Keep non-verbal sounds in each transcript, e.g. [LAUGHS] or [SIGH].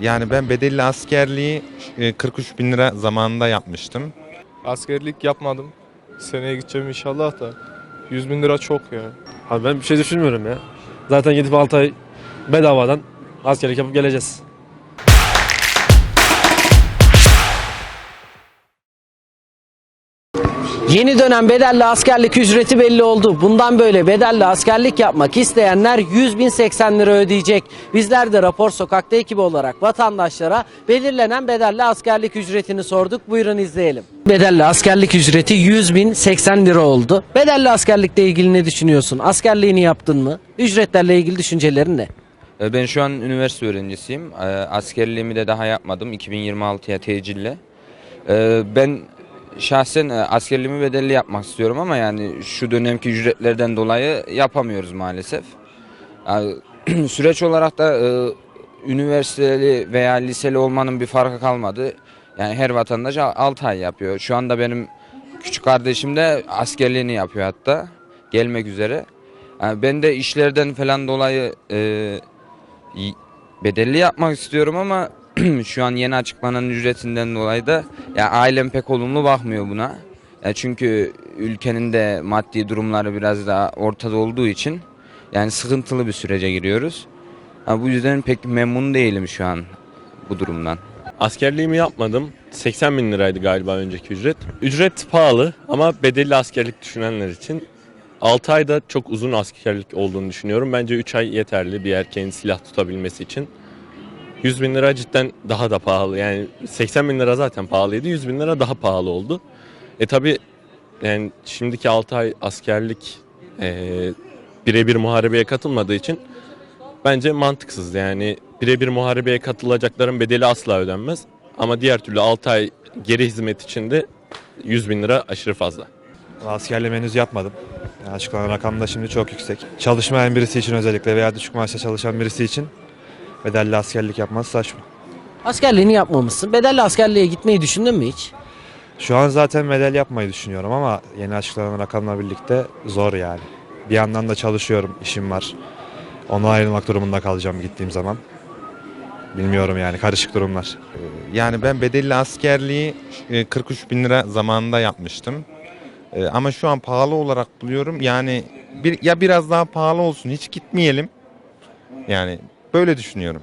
Yani ben bedelli askerliği e, 43 bin lira zamanında yapmıştım. Askerlik yapmadım. Seneye gideceğim inşallah da. 100 bin lira çok ya. Abi ben bir şey düşünmüyorum ya. Zaten gidip 6 ay bedavadan askerlik yapıp geleceğiz. Yeni dönem bedelli askerlik ücreti belli oldu. Bundan böyle bedelli askerlik yapmak isteyenler 100 bin 80 lira ödeyecek. Bizler de Rapor Sokak'ta ekibi olarak vatandaşlara belirlenen bedelli askerlik ücretini sorduk. Buyurun izleyelim. Bedelli askerlik ücreti 100 bin 80 lira oldu. Bedelli askerlikle ilgili ne düşünüyorsun? Askerliğini yaptın mı? Ücretlerle ilgili düşüncelerin ne? E, Ben şu an üniversite öğrencisiyim. E, Askerliğimi de daha yapmadım 2026'ya tecille. E, Ben şahsen e, askerliğimi bedelli yapmak istiyorum ama yani şu dönemki ücretlerden dolayı yapamıyoruz maalesef. Yani [CLEARS THROAT] Süreç olarak da e, üniversiteli veya liseli olmanın bir farkı kalmadı. Yani her vatandaş 6 ay yapıyor. Şu anda benim küçük kardeşim de askerliğini yapıyor hatta. Gelmek üzere. Yani ben de işlerden falan dolayı e, bedelli yapmak istiyorum ama [CLEARS THROAT] şu an yeni açıklanan ücretinden dolayı da ya ailem pek olumlu bakmıyor buna. Ya çünkü ülkenin de maddi durumları biraz daha ortada olduğu için yani sıkıntılı bir sürece giriyoruz. Ha, bu yüzden pek memnun değilim şu an bu durumdan. Askerliğimi yapmadım. 80 bin liraydı galiba önceki ücret. Ücret pahalı ama bedelli askerlik düşünenler için 6 ayda çok uzun askerlik olduğunu düşünüyorum. Bence 3 ay yeterli bir erkeğin silah tutabilmesi için. 100 bin lira cidden daha da pahalı. Yani 80 bin lira zaten pahalıydı. 100 bin lira daha pahalı oldu. E tabi yani şimdiki 6 ay askerlik e, birebir muharebeye katılmadığı için bence mantıksız. Yani birebir muharebeye katılacakların bedeli asla ödenmez. Ama diğer türlü 6 ay geri hizmet için de 100 bin lira aşırı fazla. Askerliğimi henüz yapmadım. Yani açıklanan rakam da şimdi çok yüksek. Çalışmayan birisi için özellikle veya düşük maaşla çalışan birisi için bedelli askerlik yapması saçma. Askerliğini yapmamışsın. Bedelli askerliğe gitmeyi düşündün mü hiç? Şu an zaten bedel yapmayı düşünüyorum ama yeni açıklanan rakamla birlikte zor yani. Bir yandan da çalışıyorum, işim var. Ona ayrılmak durumunda kalacağım gittiğim zaman. Bilmiyorum yani karışık durumlar. Yani ben bedelli askerliği e, 43 bin lira zamanında yapmıştım. E, Ama şu an pahalı olarak buluyorum. Yani bir, ya biraz daha pahalı olsun hiç gitmeyelim. Yani böyle düşünüyorum.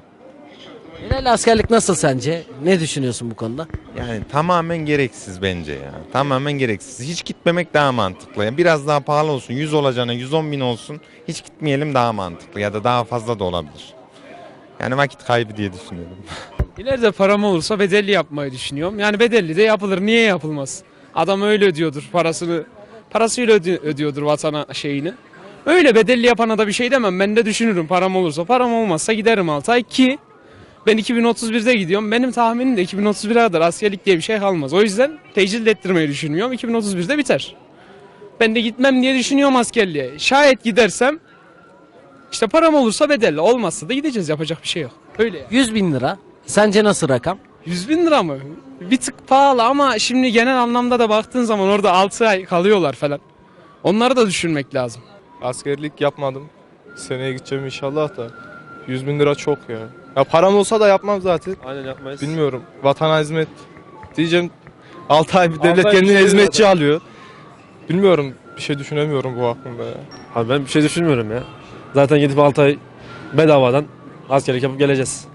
Bedelli askerlik nasıl sence? Ne düşünüyorsun bu konuda? Yani tamamen gereksiz bence ya. Tamamen gereksiz. Hiç gitmemek daha mantıklı. Yani biraz daha pahalı olsun. 100 olacağına 110 bin olsun. Hiç gitmeyelim daha mantıklı. Ya da daha fazla da olabilir. Yani vakit kaybı diye düşünüyorum. [LAUGHS] İleride param olursa bedelli yapmayı düşünüyorum. Yani bedelli de yapılır. Niye yapılmaz? Adam öyle ödüyordur parasını. Parasıyla ödüyordur vatana şeyini. Öyle bedelli yapana da bir şey demem. Ben de düşünürüm param olursa. Param olmazsa giderim 6 ay ki ben 2031'de gidiyorum. Benim tahminim de 2031'e kadar askerlik diye bir şey kalmaz. O yüzden tecil ettirmeyi düşünüyorum. 2031'de biter. Ben de gitmem diye düşünüyorum askerliğe. Şayet gidersem işte param olursa bedelli. Olmazsa da gideceğiz. Yapacak bir şey yok. Öyle yani. 100 bin lira. Sence nasıl rakam? 100 bin lira mı? Bir tık pahalı ama şimdi genel anlamda da baktığın zaman orada 6 ay kalıyorlar falan. Onları da düşünmek lazım. Askerlik yapmadım. Seneye gideceğim inşallah da. 100 bin lira çok ya. Ya param olsa da yapmam zaten. Aynen yapmayız. Bilmiyorum. Vatana hizmet diyeceğim. 6 ay bir devlet ay kendine şey hizmetçi zaten. alıyor. Bilmiyorum. Bir şey düşünemiyorum bu hakkında ya. Abi ben bir şey düşünmüyorum ya. Zaten gidip 6 ay bedavadan askerlik yapıp geleceğiz.